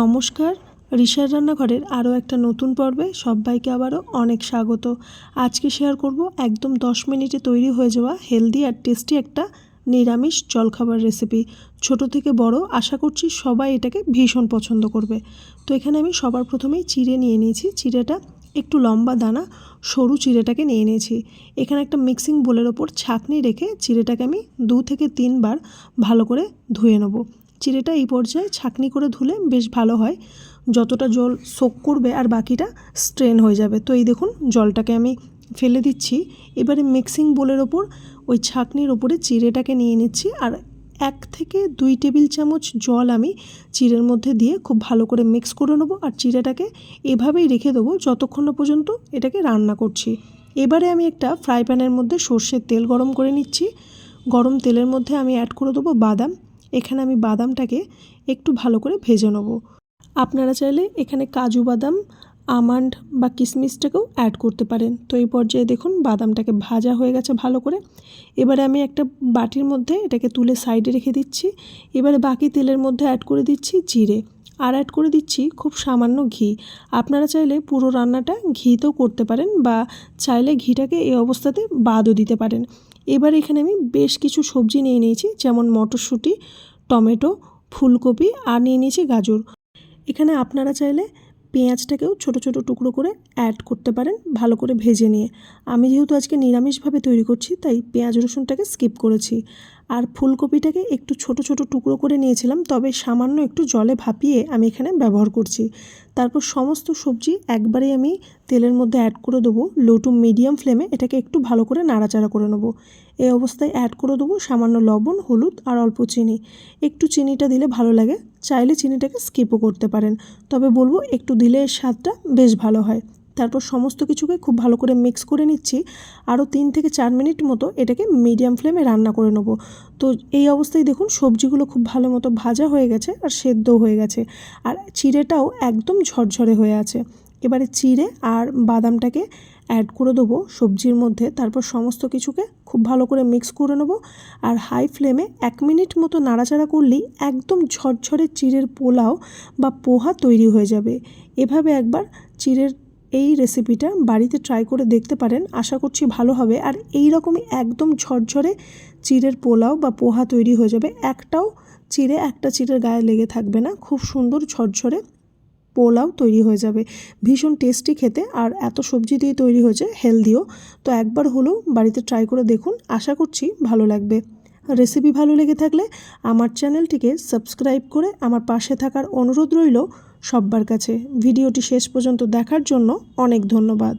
নমস্কার। ঋষার রান্নাঘরের আরও একটা নতুন পর্বে সবাইকে আবারও অনেক স্বাগত। আজকে শেয়ার করব একদম দশ মিনিটে তৈরি হয়ে যাওয়া হেলদি আর টেস্টি একটা নিরামিষ জলখাবার রেসিপি। ছোট থেকে বড় আশা করছি সবাই এটাকে ভীষণ পছন্দ করবে। তো এখানে আমি সবার প্রথমেই চিড়ে নিয়ে নিয়েছি। চিড়েটা একটু লম্বা দানা, সরু চিড়েটাকে নিয়ে নিয়েছি। এখানে একটা মিক্সিং বোলের ওপর ছাঁকনি রেখে চিড়েটাকে আমি দু থেকে তিনবার ভালো করে ধুয়ে নেব। চিড়েটা এই পর্যায়ে ছাঁকনি করে ধুলে বেশ ভালো হয়। যতটা জল সোক করবে আর বাকিটা স্ট্রেন হয়ে যাবে। তো এই দেখুন, জলটাকে আমি ফেলে দিচ্ছি। এবারে মিক্সিং বোলের ওপর ওই ছাঁকনির ওপরে চিড়েটাকে নিয়ে নিচ্ছি আর এক থেকে দুই টেবিল চামচ জল আমি চিড়ের মধ্যে দিয়ে খুব ভালো করে মিক্স করে নেব আর চিড়েটাকে এভাবেই রেখে দেবো যতক্ষণ না পর্যন্ত এটাকে রান্না করছি। এবারে আমি একটা ফ্রাই প্যানের মধ্যে সর্ষের তেল গরম করে নিচ্ছি। গরম তেলের মধ্যে আমি অ্যাড করে দেবো বাদাম। এখানে আমি বাদামটাকে একটু ভালো করে ভেজে নেব। আপনারা চাইলে এখানে কাজু বাদাম, আমন্ড বা কিশমিশটাকেও অ্যাড করতে পারেন। তো এই পর্যায়ে দেখুন বাদামটাকে ভাজা হয়ে গেছে ভালো করে। এবারে আমি একটা বাটির মধ্যে এটাকে তুলে সাইডে রেখে দিচ্ছি। এবারে বাকি তেলের মধ্যে অ্যাড করে দিচ্ছি জিরে। আর অ্যাড করে দিচ্ছি খুব সামান্য ঘি। আপনারা চাইলে পুরো রান্নাটা ঘিতেও করতে পারেন বা চাইলে ঘিটাকে এই অবস্থাতে বাদও দিতে পারেন। এবার এখানে আমি বেশ কিছু সবজি নিয়ে নিয়েছি, যেমন মটরশুঁটি, টমেটো, ফুলকপি আর নিয়ে নিয়েছি গাজর। এখানে আপনারা চাইলে পেঁয়াজটাকেও ছোট ছোট টুকরো করে অ্যাড করতে পারেন, ভালো করে ভেজে নিয়ে। আমি যেহেতু আজকে নিরামিষভাবে তৈরি করছি, তাই পেঁয়াজ রসুনটাকে স্কিপ করেছি। আর ফুলকপিটাকে একটু ছোট ছোট টুকরো করে নিয়েছিলাম, তবে সামান্য একটু জলে ভাপিয়ে আমি এখানে ব্যবহার করছি। তারপর সমস্ত সবজি একবারেই আমি তেলের মধ্যে অ্যাড করে দেবো লো টু মিডিয়াম ফ্লেমে এটাকে একটু ভালো করে নাড়াচাড়া করে নেব। এই অবস্থায় অ্যাড করে দেবো সামান্য লবণ, হলুদ আর অল্প চিনি। একটু চিনিটা দিলে ভালো লাগে, চাইলে চিনিটাকে স্কিপও করতে পারেন, তবে বলব একটু দিলে এর স্বাদটা বেশ ভালো হয়। তারপর সমস্ত কিছুকে খুব ভালো করে মিক্স করে নিচ্ছি। আরও তিন থেকে চার মিনিট মতো এটাকে মিডিয়াম ফ্লেমে রান্না করে নেব। তো এই অবস্থায় দেখুন সবজিগুলো খুব ভালো মতো ভাজা হয়ে গেছে আর সেদ্ধও হয়ে গেছে। আর চিড়েটাও একদম ঝরঝরে হয়ে আছে। এবারে চিড়ে আর বাদামটাকে অ্যাড করে দেবো সবজির মধ্যে। তারপর সমস্ত কিছুকে খুব ভালো করে মিক্স করে নেব। আর হাই ফ্লেমে এক মিনিট মতো নাড়াচাড়া করলেই একদম ঝরঝরে চিড়ের পোলাও বা পোহা তৈরি হয়ে যাবে। এভাবে একবার চিড়ের এই রেসিপিটা বাড়িতে ট্রাই করে দেখতে পারেন। আশা করছি ভালো হবে। আর এই রকমই একদম ঝরঝরে চিড়ের পোলাও বা পোহা তৈরি হয়ে যাবে। একটাও চিড়ে একটা চিড়ের গায়ে লেগে থাকবে না। খুব সুন্দর ঝরঝরে পোলাও তৈরি হয়ে যাবে। ভীষণ টেস্টি খেতে। আর এত সবজি দিয়ে তৈরি হয়েছে হেলদিও তো একবার হলেও বাড়িতে ট্রাই করে দেখুন। আশা করছি ভালো লাগবে। রেসিপি ভালো লেগে থাকলে আমার চ্যানেলটিকে সাবস্ক্রাইব করে আমার পাশে থাকার অনুরোধ রইল সব্বার কাছে। ভিডিওটি শেষ পর্যন্ত দেখার জন্য অনেক ধন্যবাদ।